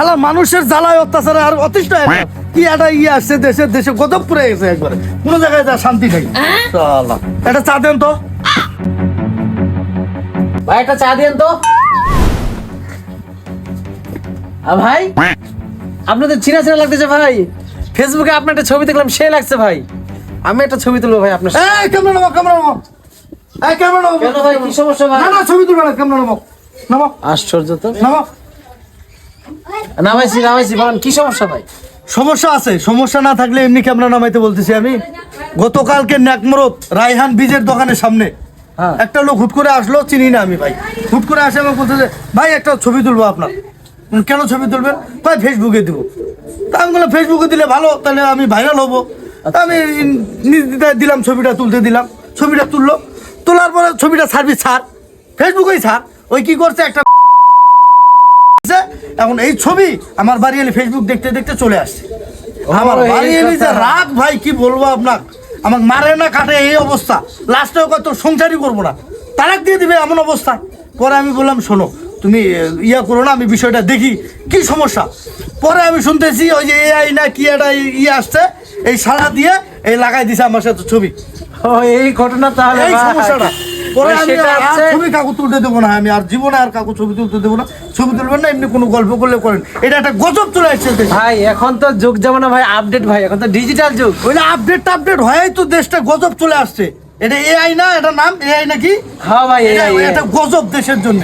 শালা মানুষের জ্বালায় অত্যাচারে আর অতিষ্ঠ হয়ে কি একটা ইয়ে আসছে দেশে দেশে গজব পুরে গেছে একবারে। কোনো জায়গায় যা শান্তি নেই। শালা। এটা চা দেন তো। ভাই একটা চা দেন তো। ভাই আপনাদের চিনা চিনা লাগতেছে ভাই। ফেসবুকে আপনার একটা ছবি দেখলাম সে লাগছে ভাই। আমি একটা ছবি তুলবো ভাই আপনার। এই ক্যামেরা নামো ক্যামেরা নামো এই ক্যামেরা নামো কেন ভাই কি সমস্যা ভাই? না না ছবি তুলবে না ক্যামেরা নামো নামো আশ্চর্য তো। নামো নামাইছি নামাইছি বলেন কি সমস্যা ভাই? সমস্যা আছে সমস্যা না থাকলে এমনি ক্যামেরা নামাইতে বলতেছি আমি? গতকালকে ন্যাকমরত রায়হান বীজের দোকানের সামনে হ্যাঁ। একটা লোক হুট করে আসলো চিনি না আমি ভাই। হুট করে আসে আমাকে বলতেছে ভাই একটা ছবি তুলবো আপনার। কেন ছবি তুলবেন? ভাই ফেসবুকে দিব। তা আমি বললাম ফেসবুকে দিলে ভালো তাহলে আমি ভাইরাল হব। তা আমি নির্দিদায় দিলাম ছবিটা তুলতে দিলাম ছবিটা তুললো। তোলার পরে ছবিটা ছাড়বি ছাড়। ফেসবুকেই ছাড়। ওই কি করছে একটা আছে। এখন এই ছবি আমার বাড়ি এলে ফেসবুক দেখতে দেখতে চলে আসছে। আমার বাড়ি এলে যে রাগ ভাই কি বলব আপনার আমাকে মারে না কাটে এই অবস্থা। লাস্টে কত সংসারই করব না। তালাক দিয়ে দিবে এমন অবস্থা। পরে আমি বললাম শোনো তুমি ইয়া করো না আমি বিষয়টা দেখি কি সমস্যা? পরে আমি শুনতেছি ওই যে এআই না কি একটা ইয়ে আসছে এই সারা দিয়ে এই লাগাই দিছে আমার সাথে ছবি। ও এই ঘটনা তাহলে এই সমস্যাটা। পরে আমি ছবি কাকু তুলতে দেবো না আমি আর জীবনে আর কাকু ছবি তুলতে দেবো না। ছবি তুলবেন না এমনি কোনো গল্প করলে করেন। এটা একটা গজব চলে আসছে ভাই এখন তো যুগ জামানা ভাই আপডেট ভাই এখন তো ডিজিটাল যুগ। ওই আপডেট আপডেট হয়েই তো দেশটা গজব চলে আসছে। এটা এআই না এটা নাম এআই নাকি? হ্যাঁ ভাই এটা গজব দেশের জন্য।